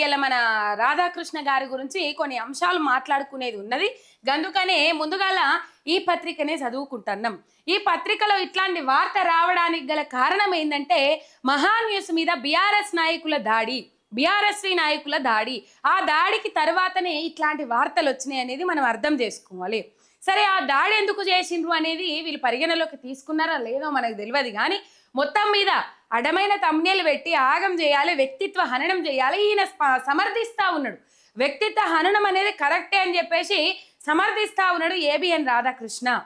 ఇలా మన రాధాకృష్ణ గారి గురించి కొన్ని అంశాలు మాట్లాడుకునేది ఉన్నది. గందుకనే ముందుగాల ఈ పత్రికనే చదువుకుంటున్నాం. ఈ పత్రికలో ఇట్లాంటి వార్త రావడానికి గల కారణం ఏంటంటే మహాన్యూస్ మీద బీఆర్ఎస్ నాయకుల దాడి బీఆర్ఎస్వి నాయకుల దాడి. ఆ దాడికి తర్వాతనే ఇట్లాంటి వార్తలు వచ్చినాయి అనేది మనం అర్థం చేసుకోవాలి. సరే ఆ దాడి ఎందుకు చేసిండ్రు అనేది వీళ్ళు పరిగణలోకి తీసుకున్నారా లేదో మనకు తెలియదు కానీ మొత్తం మీద అడమైన తమ్నేలు పెట్టి ఆగం చేయాలి వ్యక్తిత్వ హననం చేయాలి ఈయన స్ప- సమర్థిస్తా ఉన్నాడు. వ్యక్తిత్వ హననం అనేది కరెక్టే అని చెప్పేసి సమర్థిస్తా ఉన్నాడు ఏబిఎన్ రాధాకృష్ణ.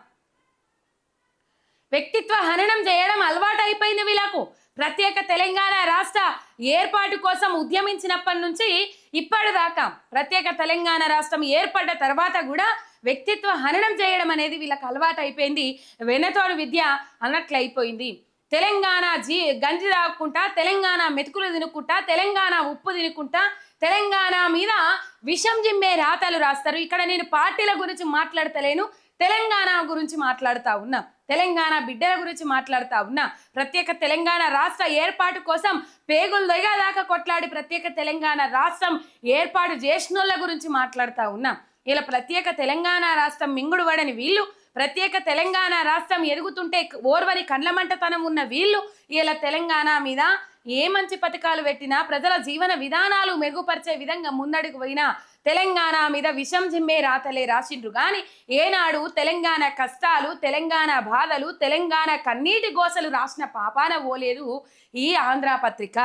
వ్యక్తిత్వ హననం చేయడం అలవాటు అయిపోయింది వీళ్ళకు. ప్రత్యేక తెలంగాణ రాష్ట్ర ఏర్పాటు కోసం ఉద్యమించినప్పటి నుంచి ఇప్పటిదాకా ప్రత్యేక తెలంగాణ రాష్ట్రం ఏర్పడ్డ తర్వాత కూడా వ్యక్తిత్వ హననం చేయడం అనేది వీళ్ళకి అలవాటు అయిపోయింది. వెనతోడు విద్య అన్నట్లు అయిపోయింది తెలంగాణ జీ గంజి రాకుండా తెలంగాణ మెతుకులు తినుకుంటా తెలంగాణ ఉప్పు తినుకుంటా తెలంగాణ మీద విషం జిమ్మే రాతలు రాస్తారు. ఇక్కడ నేను పార్టీల గురించి మాట్లాడతలేను తెలంగాణ గురించి మాట్లాడుతా ఉన్నా. తెలంగాణ బిడ్డల గురించి మాట్లాడుతా ఉన్నా. ప్రత్యేక తెలంగాణ రాష్ట్ర ఏర్పాటు కోసం పేగులు దొయగదాకా కొట్లాడి ప్రత్యేక తెలంగాణ రాష్ట్రం ఏర్పాటు చేసినోళ్ళ గురించి మాట్లాడుతా ఉన్నా. ఇలా ప్రత్యేక తెలంగాణ రాష్ట్రం మింగుడు పడని వీళ్ళు ప్రత్యేక తెలంగాణ రాష్ట్రం ఎదుగుతుంటే ఓర్వని కండ్లమంటతనం ఉన్న వీళ్ళు ఇలా తెలంగాణ మీద ఏ మంచి పథకాలు పెట్టినా ప్రజల జీవన విధానాలు మెరుగుపరిచే విధంగా ముందడుగు పోయినా తెలంగాణ మీద విషం జిమ్మే రాతలే రాసిండ్రు. కానీ ఏనాడు తెలంగాణ కష్టాలు తెలంగాణ బాధలు తెలంగాణ కన్నీటి గోసలు రాసిన పాపాన ఓలేదు ఈ ఆంధ్ర పత్రిక.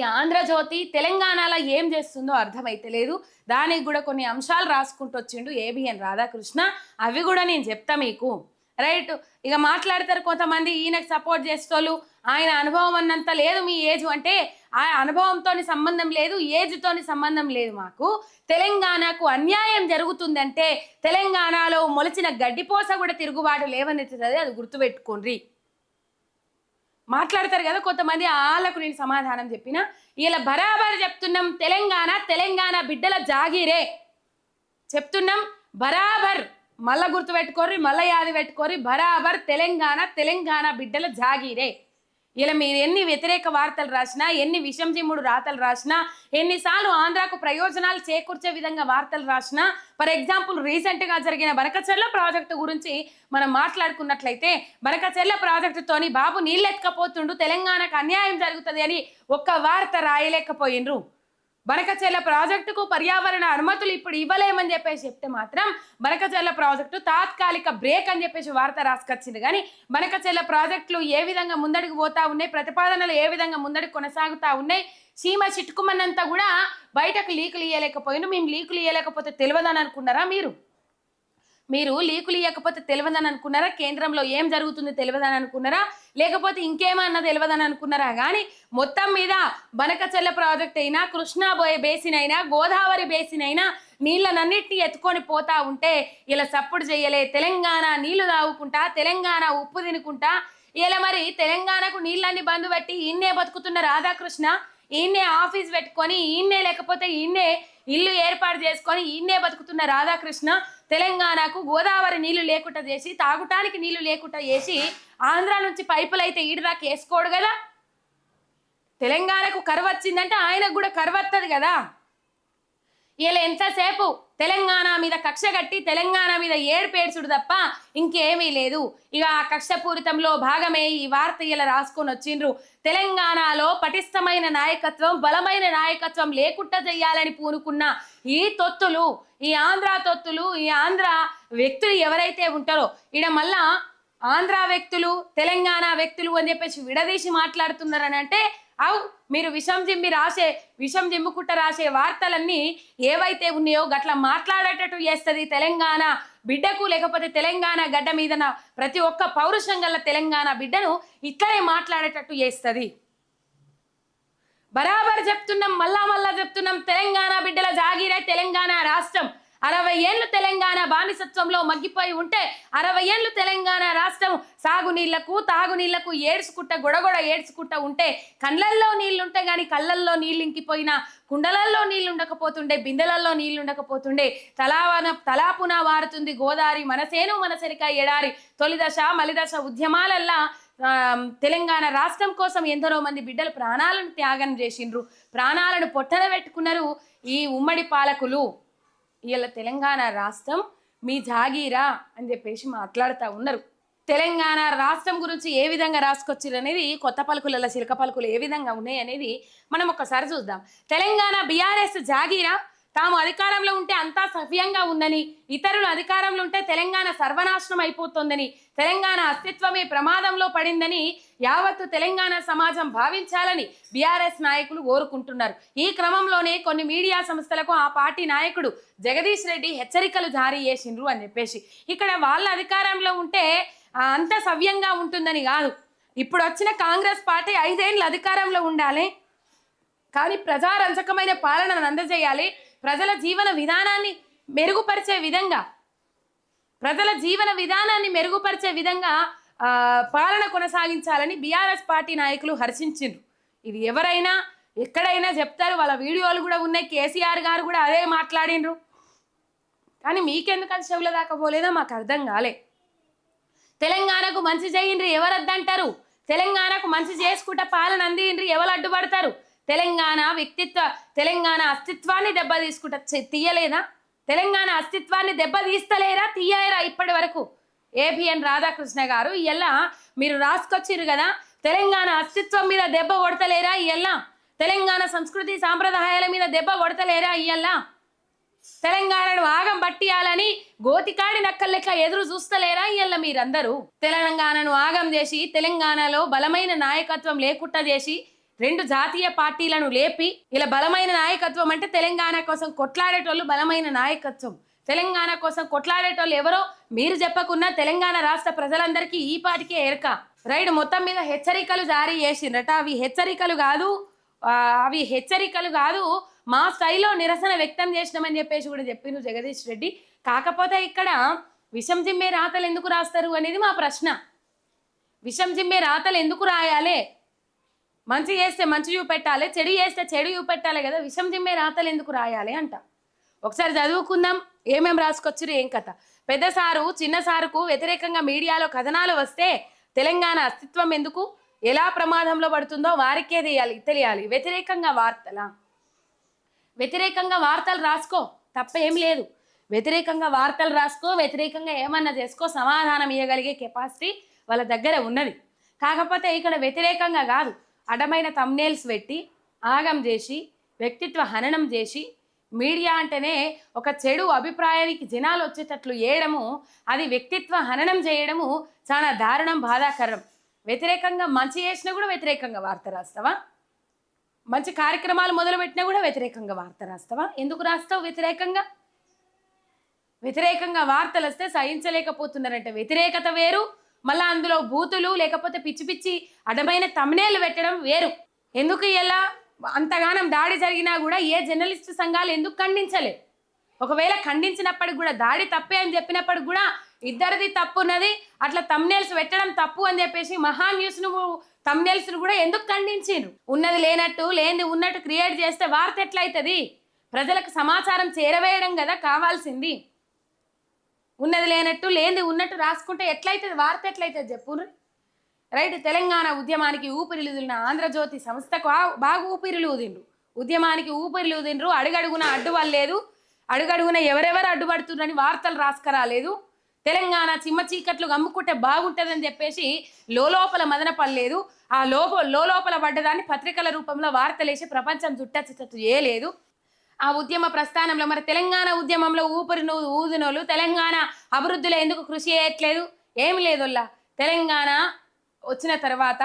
ఆంధ్రజ్యోతి తెలంగాణలో ఏం చేస్తుందో అర్థమైతే లేదు. దానికి కూడా కొన్ని అంశాలు రాసుకుంటూ వచ్చిండు ఏబిఎన్ రాధాకృష్ణ. అవి కూడా నేను చెప్తా మీకు. రైట్ ఇక మాట్లాడతారు కొంతమంది ఈయనకు సపోర్ట్ చేసేవాళ్ళు ఆయన అనుభవం అన్నంత లేదు మీ ఏజ్ అంటే ఆ అనుభవంతో సంబంధం లేదు ఏజ్తోని సంబంధం లేదు మాకు. తెలంగాణకు అన్యాయం జరుగుతుందంటే తెలంగాణలో మొలిచిన గడ్డిపోస కూడా తిరుగుబాటు లేవనెత్తుంది అది గుర్తుపెట్టుకోండి. మాట్లాడతారు కదా కొంతమంది వాళ్ళకు నేను సమాధానం చెప్పిన ఇలా బరాబర్ చెప్తున్నాం తెలంగాణ తెలంగాణ బిడ్డల జాగీరే. చెప్తున్నాం బరాబర్ మళ్ళా గుర్తు పెట్టుకోరి మళ్ళా యాది పెట్టుకోరి బరాబర్ తెలంగాణ తెలంగాణ బిడ్డల జాగీరే. ఇలా మీరు ఎన్ని వ్యతిరేక వార్తలు రాసినా ఎన్ని విషంజిమ్ముడు రాతలు రాసినా ఎన్నిసార్లు ఆంధ్రాకు ప్రయోజనాలు చేకూర్చే విధంగా వార్తలు రాసినా ఫర్ ఎగ్జాంపుల్ రీసెంట్గా జరిగిన బనకచెర్ల ప్రాజెక్టు గురించి మనం మాట్లాడుకున్నట్లయితే బనకచెర్ల ప్రాజెక్టుతోని బాబు నీళ్ళెత్తకపోతుండు తెలంగాణకు అన్యాయం జరుగుతుంది అని ఒక్క వార్త రాయలేకపోయినరు బనకచెర్ల ప్రాజెక్టుకు పర్యావరణ అనుమతులు ఇప్పుడు ఇవ్వలేమని చెప్పేసి చెప్తే మాత్రం బనకచెర్ల ప్రాజెక్టు తాత్కాలిక బ్రేక్ అని చెప్పేసి వార్త రాసుకొచ్చింది. కానీ బనకచెర్ల ప్రాజెక్టులు ఏ విధంగా ముందడుగు పోతా ఉన్నాయి ప్రతిపాదనలు ఏ విధంగా ముందడుగు కొనసాగుతా ఉన్నాయి సీమ చిట్టుకుమన్నంతా కూడా బయటకు లీకులు ఇయ్యలేకపోయినా మేము లీకులు ఇయ్యలేకపోతే తెలియదని అనుకున్నారా మీరు? మీరు లీకులు ఇవ్వకపోతే తెలియదని అనుకున్నారా? కేంద్రంలో ఏం జరుగుతుందో తెలియదని అనుకున్నారా? లేకపోతే ఇంకేమన్నా తెలియదని అనుకున్నారా? కానీ మొత్తం మీద బనకచెల్ల ప్రాజెక్ట్ అయినా కృష్ణాబోయే బేసిన్ అయినా గోదావరి బేసిన్ అయినా నీళ్ళనన్నిటిని ఎత్తుకొని పోతా ఉంటే ఇలా సప్పుడు చేయలే. తెలంగాణ నీళ్ళు తాగుకుంటా తెలంగాణ ఉప్పు తినుకుంటా ఇలా మరి తెలంగాణకు నీళ్ళన్ని బంద్ పెట్టి ఈయన్నే బతుకుతున్న రాధాకృష్ణ ఈయన్నే ఆఫీస్ పెట్టుకొని ఈయన్నే లేకపోతే ఈయన్నే ఇల్లు ఏర్పాటు చేసుకొని ఈయన్నే బతుకుతున్న రాధాకృష్ణ తెలంగాణకు గోదావరి నీళ్ళు లేకుండా చేసి తాగుటానికి నీళ్ళు లేకుండా చేసి ఆంధ్ర నుంచి పైపులు అయితే ఈడదాకా వేసుకోడు కదా? తెలంగాణకు కరువు వచ్చిందంటే ఆయనకు కూడా కరువు వస్తుంది కదా? ఇలా ఎంతసేపు తెలంగాణ మీద కక్ష కట్టి తెలంగాణ మీద ఏడుపేడ్చుడు తప్ప ఇంకేమీ లేదు. ఇక ఆ కక్షపూరితంలో భాగమే ఈ వార్త ఇలా రాసుకొని వచ్చిండ్రు. తెలంగాణలో పటిష్టమైన నాయకత్వం బలమైన నాయకత్వం లేకుండా చెయ్యాలని పూనుకున్న ఈ తొత్తులు ఈ ఆంధ్ర తొత్తులు ఈ ఆంధ్ర వ్యక్తులు ఎవరైతే ఉంటారో ఈడ మళ్ళా ఆంధ్ర వ్యక్తులు తెలంగాణ వ్యక్తులు అని చెప్పేసి విడదీసి మాట్లాడుతున్నారని అంటే అవు మీరు విషం జిమ్మి రాసే విషం జిమ్ముకుంట రాసే వార్తలన్నీ ఏవైతే ఉన్నాయో గట్ల మాట్లాడేటట్టు చేస్తుంది తెలంగాణ బిడ్డకు లేకపోతే తెలంగాణ గడ్డ మీదన ప్రతి ఒక్క పౌరుషం గల తెలంగాణ బిడ్డను ఇట్లనే మాట్లాడేటట్టు చేస్తుంది. బరాబర్ చెప్తున్నాం మళ్ళా మళ్ళా చెప్తున్నాం తెలంగాణ బిడ్డల జాగీరే తెలంగాణ రాష్ట్రం. అరవై ఏళ్ళు తెలంగాణ బానిసత్వంలో మగ్గిపోయి ఉంటే అరవై ఏళ్ళు తెలంగాణ రాష్ట్రం సాగునీళ్ళకు తాగునీళ్ళకు ఏడ్చుకుంటా గొడగొడ ఏడ్చుకుంటా ఉంటే కళ్ళల్లో నీళ్ళుంటే కానీ కళ్ళల్లో నీళ్ళు ఇంకిపోయినా కుండలల్లో నీళ్ళు ఉండకపోతుండే బిందెలల్లో నీళ్ళు ఉండకపోతుండే తలావన తలాపున వారుతుంది గోదావరి మనసేను మనసరిక ఎడారి. తొలిదశ మలిదశ ఉద్యమాలల్లా తెలంగాణ రాష్ట్రం కోసం ఎందరో మంది బిడ్డలు ప్రాణాలను త్యాగం చేసిండ్రు. ప్రాణాలను పొట్టన పెట్టుకున్నారు ఈ ఉమ్మడి పాలకులు. ఇలా తెలంగాణ రాష్ట్రం మీ జాగీరా అని చెప్పేసి మాట్లాడుతూ ఉన్నారు. తెలంగాణ రాష్ట్రం గురించి ఏ విధంగా రాసుకొచ్చారు అనేది కొత్త పలుకులలో చిలక పలుకులు ఏ విధంగా ఉన్నాయి అనేది మనం ఒకసారి చూద్దాం. తెలంగాణ బీఆర్ఎస్ జాగీరా తాము అధికారంలో ఉంటే అంతా సవ్యంగా ఉందని ఇతరులు అధికారంలో ఉంటే తెలంగాణ సర్వనాశనం అయిపోతుందని తెలంగాణ అస్తిత్వమే ప్రమాదంలో పడిందని యావత్తు తెలంగాణ సమాజం భావించాలని బీఆర్ఎస్ నాయకులు కోరుకుంటున్నారు ఈ క్రమంలోనే కొన్ని మీడియా సంస్థలకు ఆ పార్టీ నాయకుడు జగదీష్ రెడ్డి హెచ్చరికలు జారీ చేసిండ్రు అని చెప్పేసి. ఇక్కడ వాళ్ళ అధికారంలో ఉంటే అంత సవ్యంగా ఉంటుందని కాదు. ఇప్పుడు వచ్చిన కాంగ్రెస్ పార్టీ ఐదేళ్ళు అధికారంలో ఉండాలి. కానీ ప్రజారంజకమైన పాలనను అందజేయాలి ప్రజల జీవన విధానాన్ని మెరుగుపరిచే విధంగా ప్రజల జీవన విధానాన్ని మెరుగుపరిచే విధంగా పాలన కొనసాగించాలని బీఆర్ఎస్ పార్టీ నాయకులు హర్షించిండ్రు. ఇది ఎవరైనా ఎక్కడైనా చెప్తారు వాళ్ళ వీడియోలు కూడా ఉన్నాయి కేసీఆర్ గారు కూడా అదే మాట్లాడిండ్రు. కానీ మీకెందుకు అది చెవుల దాకా పోలేదో మాకు అర్థం కాలే. తెలంగాణకు మంచి చేయండ్రి ఎవరు వద్దంటారు తెలంగాణకు మంచి చేసుకుంటా పాలన అందిండ్రి ఎవరు అడ్డుపడతారు? తెలంగాణ వ్యక్తిత్వ తెలంగాణ అస్తిత్వాన్ని దెబ్బ తీసుకుంట తీయలేదా? తెలంగాణ అస్తిత్వాన్ని దెబ్బ తీస్తలేరా తీయలేరా ఇప్పటి వరకు? ఏబిఎన్ రాధాకృష్ణ గారు ఇయ్యల్లా మీరు రాసుకొచ్చిరు కదా తెలంగాణ అస్తిత్వం మీద దెబ్బ కొడతలేరా ఇయ్యల్లా తెలంగాణ సంస్కృతి సాంప్రదాయాల మీద దెబ్బ కొడతలేరా ఇయల్లా తెలంగాణను ఆగం పట్టియాలని గోతికాడి నక్కల లెక్క ఎదురు చూస్తలేరా ఇయ్యల్ల మీరందరూ? తెలంగాణను ఆగం చేసి తెలంగాణలో బలమైన నాయకత్వం లేకుండా చేసి రెండు జాతీయ పార్టీలను లేపి ఇలా బలమైన నాయకత్వం అంటే తెలంగాణ కోసం కొట్లాడేటోళ్ళు బలమైన నాయకత్వం. తెలంగాణ కోసం కొట్లాడేటోళ్ళు ఎవరో మీరు చెప్పకున్నా తెలంగాణ రాష్ట్ర ప్రజలందరికీ ఈ పాటికే ఎరక. రైడ్ మొత్తం మీద హెచ్చరికలు జారీ చేసిండ్రట అవి హెచ్చరికలు కాదు అవి హెచ్చరికలు కాదు మా స్థాయిలో నిరసన వ్యక్తం చేసినామని చెప్పేసి కూడా చెప్పిండు జగదీష్ రెడ్డి. కాకపోతే ఇక్కడ విషం జిమ్మే రాతలు ఎందుకు రాస్తారు అనేది మా ప్రశ్న. విషం జిమ్మే రాతలు ఎందుకు రాయాలి? మంచి చేస్తే మంచి చూపెట్టాలి చెడు చేస్తే చెడు చూపెట్టాలి కదా విషం జిమ్మే రాతలు ఎందుకు రాయాలి అంట. ఒకసారి చదువుకుందాం ఏమేం రాసుకొచ్చారు ఏం కథ. పెద్ద సారు చిన్న సారుకు వ్యతిరేకంగా మీడియాలో కథనాలు వస్తే తెలంగాణ అస్తిత్వం ఎందుకు? ఎలా ప్రమాదంలో పడుతుందో వారికే తెలియాలి తెలియాలి. వ్యతిరేకంగా వార్తలా? వ్యతిరేకంగా వార్తలు రాసుకో తప్పేం లేదు. వ్యతిరేకంగా వార్తలు రాసుకో వ్యతిరేకంగా ఏమన్నా చేసుకో సమాధానం ఇవ్వగలిగే కెపాసిటీ వాళ్ళ దగ్గర ఉన్నది. కాకపోతే ఇక్కడ వ్యతిరేకంగా కాదు. అడమైన తమ్నేల్స్ పెట్టి ఆగం చేసి వ్యక్తిత్వ హననం చేసి మీడియా అంటేనే ఒక చెడు అభిప్రాయానికి జనాలు వచ్చేటట్లు వేయడము అది వ్యక్తిత్వ హననం చేయడము చాలా దారుణం బాధాకరం. వ్యతిరేకంగా మంచి చేసినా కూడా వ్యతిరేకంగా వార్త రాస్తావా? మంచి కార్యక్రమాలు మొదలుపెట్టినా కూడా వ్యతిరేకంగా వార్త రాస్తావా? ఎందుకు రాస్తావు వ్యతిరేకంగా? వ్యతిరేకంగా వార్తలు వస్తే సహించలేకపోతున్నారంటే వ్యతిరేకత వేరు మళ్ళా అందులో బూతులు లేకపోతే పిచ్చి పిచ్చి అడమైన తమ్నేలు పెట్టడం వేరు. ఎందుకు ఇలా అంతగానం దాడి జరిగినా కూడా ఏ జర్నలిస్ట్ సంఘాలు ఎందుకు ఖండించలే ఒకవేళ ఖండించినప్పటికి కూడా దాడి తప్పే అని చెప్పినప్పటికి కూడా ఇద్దరిది తప్పు ఉన్నది అట్లా తమ్నేల్స్ పెట్టడం తప్పు అని చెప్పేసి మహా న్యూస్ను తమ్నేల్స్ కూడా ఎందుకు ఖండించారు ఉన్నది లేనట్టు లేనిది ఉన్నట్టు క్రియేట్ చేస్తే వార్త ఎట్లయితది? ప్రజలకు సమాచారం చేరవేయడం కదా కావాల్సింది. ఉన్నది లేనట్టు లేనిది ఉన్నట్టు రాసుకుంటే ఎట్లయితుంది? వార్త ఎట్లయితుంది చెప్పుర్రి రైట్ తెలంగాణ ఉద్యమానికి ఊపిరిలుదిలిన ఆంధ్రజ్యోతి సంస్థకు బాగా ఊపిరిలుదిండ్రు. ఉద్యమానికి ఊపిరిలుదిండ్రు. అడుగడుగున అడ్డువల్లేదు. అడుగడుగున ఎవరెవరు అడ్డుపడుతుండ్రని వార్తలు రాసుకురాలేదు. తెలంగాణ చిమ్మ చీకట్లు గమ్ముకుంటే బాగుంటుందని చెప్పేసి లోపల మదన పడలేదు ఆ లోప లోపల పడ్డదాన్ని పత్రికల రూపంలో వార్తలేసి ప్రపంచం చుట్టచ్చు చేయలేదు. ఆ ఉద్యమ ప్రస్థానంలో మరి తెలంగాణ ఉద్యమంలో ఊపిరి ఊదినోళ్ళు తెలంగాణ అభివృద్ధిలో ఎందుకు కృషి చేయట్లేదు? ఏమి లేదుల్లా. తెలంగాణ వచ్చిన తర్వాత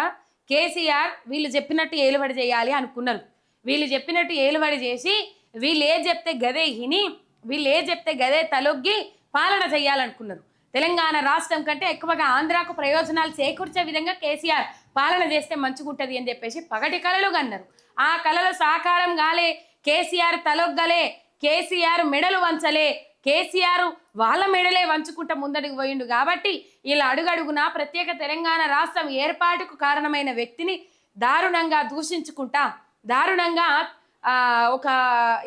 కేసీఆర్ వీళ్ళు చెప్పినట్టు ఏలుబడి చేయాలి అనుకున్నారు. వీళ్ళు చెప్పినట్టు ఏలుబడి చేసి వీళ్ళు ఏ చెప్తే గదే హిని వీళ్ళు ఏ చెప్తే గదే తలొగ్గి పాలన చేయాలనుకున్నారు. తెలంగాణ రాష్ట్రం కంటే ఎక్కువగా ఆంధ్రాకు ప్రయోజనాలు చేకూర్చే విధంగా కేసీఆర్ పాలన చేస్తే మంచిగుంటుంది అని చెప్పేసి పగటి కళలుగా అన్నారు ఆ కళలు సాకారం కాలే కేసీఆర్ తలొగ్గలే కేసీఆర్ మెడలు వంచలే కేసీఆర్ వాళ్ళ మెడలే వంచుకుంటా ముందడుగు పోయిండు కాబట్టి ఇలా అడుగడుగునా ప్రత్యేక తెలంగాణ రాష్ట్రం ఏర్పాటుకు కారణమైన వ్యక్తిని దారుణంగా దూషించుకుంటా దారుణంగా ఒక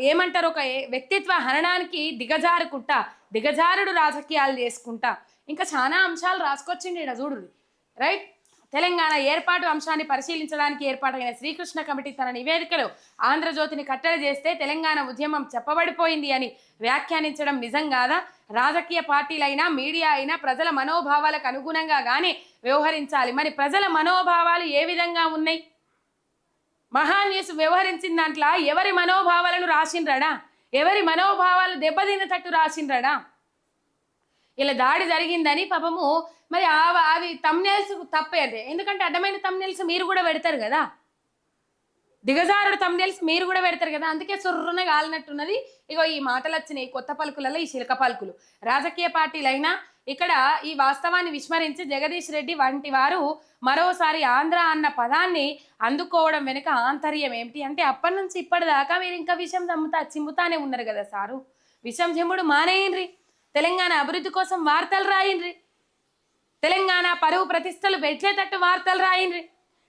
ఏమంటారు ఒక ఏ- వ్యక్తిత్వ హననానికి దిగజారుకుంటా దిగజారుడు రాజకీయాలు చేసుకుంటా. ఇంకా చాలా అంశాలు రాసుకొచ్చిండి ఇక్కడ చూడు రైట్? తెలంగాణ ఏర్పాటు అంశాన్ని పరిశీలించడానికి ఏర్పాటైన శ్రీకృష్ణ కమిటీ తన నివేదికలో ఆంధ్రజ్యోతిని కట్టడి చేస్తే తెలంగాణ ఉద్యమం చెప్పబడిపోయింది అని వ్యాఖ్యానించడం నిజం కాదా? రాజకీయ పార్టీలైనా మీడియా అయినా ప్రజల మనోభావాలకు అనుగుణంగా కానీ వ్యవహరించాలి. మరి ప్రజల మనోభావాలు ఏ విధంగా ఉన్నాయి? మహాన్యూస్ వ్యవహరించిన దాంట్లో ఎవరి మనోభావాలను రాసిండ్రడా? ఎవరి మనోభావాలు దెబ్బతిన్నట్టు రాసిండ్రడా? ఇలా దాడి జరిగిందని పాపము మరి ఆ- అవి తమ్నేల్స్ తప్పే అదే. ఎందుకంటే అడ్డమైన తమ్నేల్స్ మీరు కూడా పెడతారు కదా. దిగజారుడు తమ్నేల్స్ మీరు కూడా పెడతారు కదా. అందుకే సుర్రున కాలినట్టున్నది ఇగో ఈ మాటలు వచ్చినాయి కొత్త పలుకులలో ఈ శిల్క పలుకులు. రాజకీయ పార్టీలైనా ఇక్కడ ఈ వాస్తవాన్ని విస్మరించి జగదీష్ రెడ్డి వంటి వారు మరోసారి ఆంధ్ర అన్న పదాన్ని అందుకోవడం వెనుక ఆంతర్యం ఏమిటి? అంటే అప్పటి నుంచి ఇప్పటిదాకా మీరు ఇంకా విషం చమ్ముతా చిమ్ముతానే ఉన్నారు కదా సారు. విషం చెమ్ముడు మానేయండ్రి. తెలంగాణ అభివృద్ధి కోసం వార్తలు రాయండ్రి. తెలంగాణ పరువు ప్రతిష్టలు పెట్టేటట్టు వార్తలు రాయండ్రి.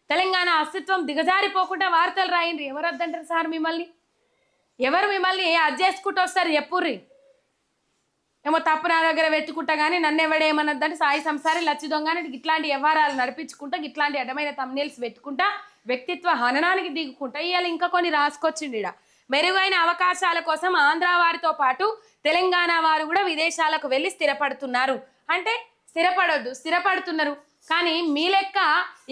తెలంగాణ అస్తిత్వం దిగజారిపోకుండా వార్తలు రాయండి ఎవరు వద్దంటారు సార్ మిమ్మల్ని? ఎవరు మిమ్మల్ని అది వస్తారు చెప్పుర్రి? ఏమో తప్పు నా దగ్గర పెట్టుకుంటా కానీ నన్ను ఎవడేమన్నదంటే సాయి సంసారి లచ్చి దొంగ ఇట్లాంటి వ్యవహారాలు నడిపించుకుంటా ఇట్లాంటి అడ్డమైన తమ్నేల్స్ పెట్టుకుంటా వ్యక్తిత్వ హననానికి దిగుకుంటా. ఇవాళ ఇంకా కొన్ని రాసుకొచ్చిండు ఈడ. మెరుగైన అవకాశాల కోసం ఆంధ్ర వారితో పాటు తెలంగాణ వారు కూడా విదేశాలకు వెళ్ళి స్థిరపడుతున్నారు. అంటే స్థిరపడొద్దు స్థిరపడుతున్నారు. కానీ మీ లెక్క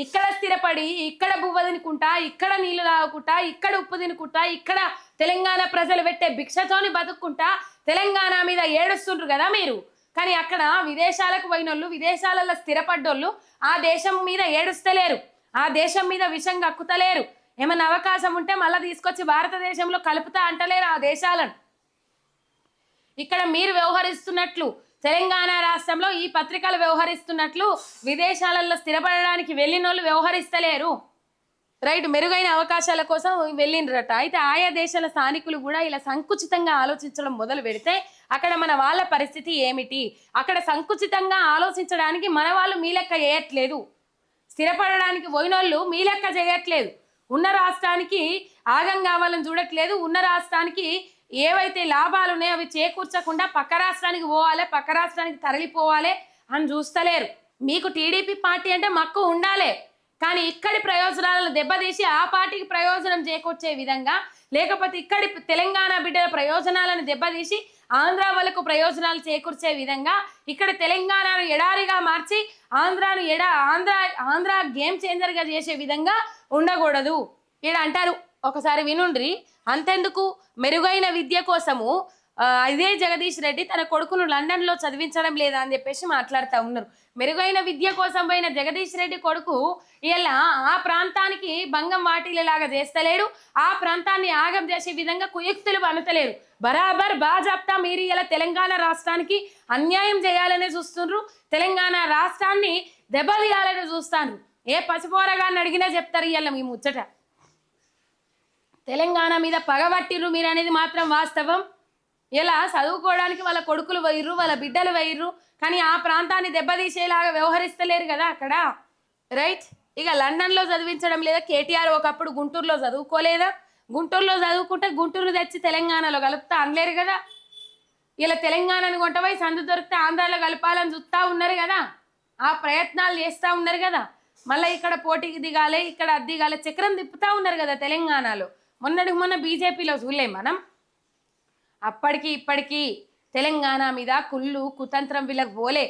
ఇక్కడ స్థిరపడి ఇక్కడ బువ్వ తినుకుంటా ఇక్కడ నీళ్ళు తాగుకుంటా ఇక్కడ ఉప్పు తినుకుంటా ఇక్కడ తెలంగాణ ప్రజలు పెట్టే భిక్షతోని బతుక్కుంటా తెలంగాణ మీద ఏడుస్తుండ్రు కదా మీరు. కానీ అక్కడ విదేశాలకు పోయినోళ్ళు విదేశాలలో స్థిరపడ్డోళ్ళు ఆ దేశం మీద ఏడుస్తలేరు. ఆ దేశం మీద విషం కక్కుతలేరు. ఏమైనా అవకాశం ఉంటే మళ్ళీ తీసుకొచ్చి భారతదేశంలో కలుపుతా అంటలేరు ఆ దేశాలను. ఇక్కడ మీరు వ్యవహరిస్తున్నట్లు తెలంగాణ రాష్ట్రంలో ఈ పత్రికలు వ్యవహరిస్తున్నట్లు విదేశాలలో స్థిరపడడానికి వెళ్ళిన వాళ్ళు వ్యవహరిస్తలేరు. రైట్ మెరుగైన అవకాశాల కోసం వెళ్ళిండ్రట. అయితే ఆయా దేశాల స్థానికులు కూడా ఇలా సంకుచితంగా ఆలోచించడం మొదలు పెడితే అక్కడ మన వాళ్ళ పరిస్థితి ఏమిటి? అక్కడ సంకుచితంగా ఆలోచించడానికి మన వాళ్ళు మీ లెక్క చేయట్లేదు. స్థిరపడడానికి పోయినోళ్ళు మీ లెక్క చేయట్లేదు. ఉన్న రాష్ట్రానికి ఆగం కావాలని చూడట్లేదు. ఉన్న రాష్ట్రానికి ఏవైతే లాభాలు ఉన్నాయో అవి చేకూర్చకుండా పక్క రాష్ట్రానికి పోవాలి పక్క రాష్ట్రానికి తరలిపోవాలి అని చూస్తలేరు. మీకు టీడీపీ పార్టీ అంటే మక్కు ఉండాలి. కానీ ఇక్కడి ప్రయోజనాలను దెబ్బతీసి ఆ పార్టీకి ప్రయోజనం చేకూర్చే విధంగా లేకపోతే ఇక్కడి తెలంగాణ బిడ్డల ప్రయోజనాలను దెబ్బతీసి ఆంధ్ర వాళ్ళకు ప్రయోజనాలు చేకూర్చే విధంగా ఇక్కడ తెలంగాణను ఎడారిగా మార్చి ఆంధ్రాను ఎడా ఆంధ్ర ఆంధ్ర గేమ్ చేంజర్గా చేసే విధంగా ఉండకూడదు. ఇక్కడ అంటారు. ఒకసారి వినుండ్రి. అంతెందుకు? మెరుగైన విద్య కోసము ఇదే జగదీష్ రెడ్డి తన కొడుకును లండన్లో చదివించడం లేదా అని చెప్పేసి మాట్లాడుతూ ఉన్నారు. మెరుగైన విద్య కోసం పోయిన జగదీష్ రెడ్డి కొడుకు ఇలా ఆ ప్రాంతానికి భంగం వాటిల్లేలాగా చేస్తలేడు ఆ ప్రాంతాన్ని ఆగం చేసే విధంగా కుయుక్తులు పనుతలేరు బరాబర్ బాజాప్తా మీరు ఇలా తెలంగాణ రాష్ట్రానికి అన్యాయం చేయాలనే చూస్తుండ్రు తెలంగాణ రాష్ట్రాన్ని దెబ్బతీయాలని చూస్తాను ఏ పసిపోరగాన్ని అడిగినా చెప్తారు ఇలా మీ ముచ్చట. తెలంగాణ మీద పగబట్టిర్రు మీరు అనేది మాత్రం వాస్తవం. ఇలా చదువుకోవడానికి వాళ్ళ కొడుకులు వేయరు వాళ్ళ బిడ్డలు వేయరు కానీ ఆ ప్రాంతాన్ని దెబ్బతీసేలాగా వ్యవహరిస్తలేరు కదా అక్కడ. రైట్ ఇక లండన్లో చదివించడం లేదా కేటీఆర్ ఒకప్పుడు గుంటూరులో చదువుకోలేదా? గుంటూరులో చదువుకుంటే గుంటూరు తెచ్చి తెలంగాణలో కలుపుతా అనలేరు కదా. ఇలా తెలంగాణను కొంటపోయి సందు దొరికితే ఆంధ్రాలో కలపాలని చూస్తూ ఉన్నారు కదా. ఆ ప్రయత్నాలు చేస్తూ ఉన్నారు కదా. మళ్ళీ ఇక్కడ పోటీకి దిగాలి ఇక్కడ అది చక్రం తిప్పుతూ ఉన్నారు కదా తెలంగాణలో. మొన్నటికి మొన్న బీజేపీలో చూడలేం మనం. అప్పటికి ఇప్పటికీ తెలంగాణ మీద కుళ్ళు కుతంత్రం వీళ్ళకి పోలే.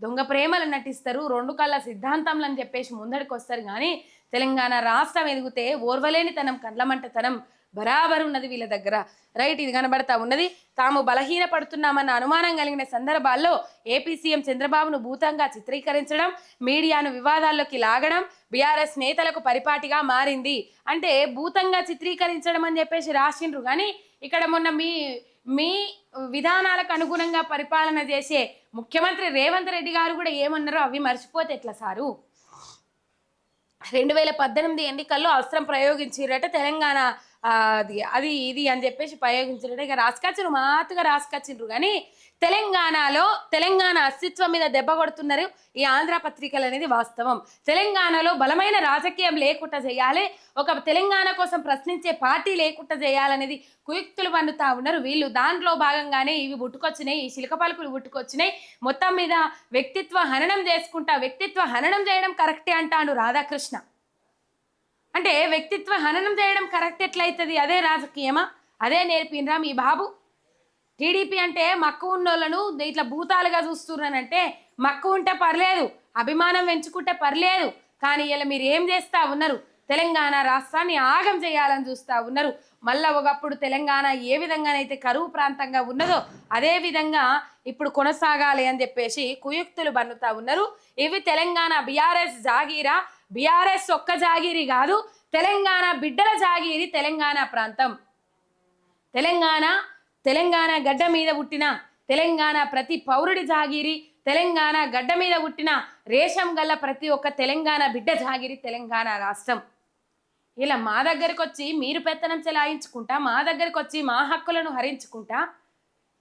దొంగ ప్రేమలు నటిస్తారు రెండు కళ్ళ సిద్ధాంతంలు అని చెప్పేసి ముందడికి వస్తారు కానీ తెలంగాణ రాష్ట్రం ఎదిగితే ఓర్వలేనితనం కండ్లమంటతనం. బరాబర్ ఉన్నది వీళ్ళ దగ్గర. రైట్ ఇది కనబడతా ఉన్నది. తాము బలహీన పడుతున్నామన్న అనుమానం కలిగిన సందర్భాల్లో ఏపీ సీఎం చంద్రబాబును భూతంగా చిత్రీకరించడం మీడియాను వివాదాల్లోకి లాగడం బీఆర్ఎస్ నేతలకు పరిపాటిగా మారింది. అంటే భూతంగా చిత్రీకరించడం అని చెప్పేసి రాసిండ్రు. కానీ ఇక్కడ మొన్న మీ మీ విధానాలకు అనుగుణంగా పరిపాలన చేసే ముఖ్యమంత్రి రేవంత్ రెడ్డి గారు కూడా ఏమన్నారో అవి మర్చిపోతే ఎట్లా సారు? రెండు వేల పద్దెనిమిది ఎన్నికల్లో అస్త్రం ప్రయోగించిరట తెలంగాణ అది అది ఇది అని చెప్పేసి ప్రయోగించారు ఇక రాసుకొచ్చారు మాతుగా రాసుకొచ్చిండ్రు. కానీ తెలంగాణలో తెలంగాణ అస్తిత్వం మీద దెబ్బ కొడుతున్నారు ఈ ఆంధ్ర పత్రికలు అనేది వాస్తవం. తెలంగాణలో బలమైన రాజకీయం లేకుండా చేయాలి ఒక తెలంగాణ కోసం ప్రశ్నించే పార్టీ లేకుండా చేయాలనేది కుయుక్తులు పండుతా ఉన్నారు. వీళ్ళు దాంట్లో భాగంగానే ఇవి పుట్టుకొచ్చినాయి ఈ శిలక పలుకులు పుట్టుకొచ్చినాయి. మొత్తం మీద వ్యక్తిత్వ హననం చేసుకుంటా వ్యక్తిత్వ హననం చేయడం కరెక్టే అంటాడు రాధాకృష్ణ. అంటే వ్యక్తిత్వ హననం చేయడం కరెక్ట్ ఎట్లయితుంది? అదే రాజకీయమా? అదే నేర్పినరా మీ బాబు? టీడీపీ అంటే మక్కువ ఉన్నోళ్ళను ఇట్లా భూతాలుగా చూస్తున్నానంటే మక్కువ ఉంటే పర్లేదు అభిమానం పెంచుకుంటే పర్లేదు కానీ ఇలా మీరు ఏం చేస్తా ఉన్నారు? తెలంగాణ రాష్ట్రాన్ని ఆగం చేయాలని చూస్తా ఉన్నారు. మళ్ళా ఒకప్పుడు తెలంగాణ ఏ విధంగానైతే కరువు ప్రాంతంగా ఉన్నదో అదే విధంగా ఇప్పుడు కొనసాగాలి అని చెప్పేసి కుయుక్తులు బన్నుతా ఉన్నారు. ఇవి తెలంగాణ బీఆర్ఎస్ జాగీరా బీఆర్ఎస్ ఒక్క జాగిరి కాదు తెలంగాణ బిడ్డల జాగిరి తెలంగాణ ప్రాంతం. తెలంగాణ తెలంగాణ గడ్డ మీద పుట్టిన తెలంగాణ ప్రతి పౌరుడి జాగిరి తెలంగాణ గడ్డ మీద పుట్టిన రేషం గల్ల ప్రతి ఒక్క తెలంగాణ బిడ్డ జాగిరి తెలంగాణ రాష్ట్రం. ఇలా మా దగ్గరకు వచ్చి మీరు పెత్తనం చెలాయించుకుంటా మా దగ్గరకు వచ్చి మా హక్కులను హరించుకుంటా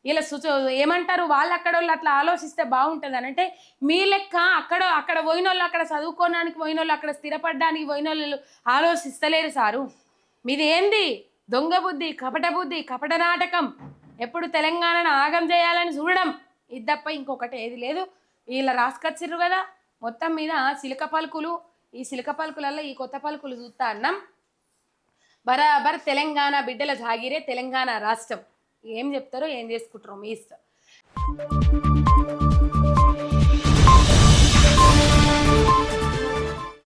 ఇలా సుచ ఏమంటారు? వాళ్ళు అక్కడ వాళ్ళు అట్లా ఆలోచిస్తే బాగుంటుంది అని. అంటే మీ లెక్క అక్కడ అక్కడ పోయిన వాళ్ళు అక్కడ చదువుకోవడానికి పోయిన వాళ్ళు అక్కడ స్థిరపడడానికి పోయిన వాళ్ళు ఆలోచిస్తలేరు సారు. మీది ఏంది దొంగ బుద్ధి కపట బుద్ధి కపట నాటకం. ఎప్పుడు తెలంగాణను ఆగం చేయాలని చూడడం. ఇది తప్ప ఇంకొకటి ఏది లేదు. వీళ్ళ రాసుకొచ్చిర్రు కదా. మొత్తం మీద సిలిక పలుకులు ఈ సిలిక పలుకులలో ఈ కొత్త పలుకులు చూస్తా అన్నాం. బరాబర్ తెలంగాణ బిడ్డల జాగిరే తెలంగాణ రాష్ట్రం. ఏం చెప్తారో ఏం చేసుకుంటారో మీ ఇష్టం.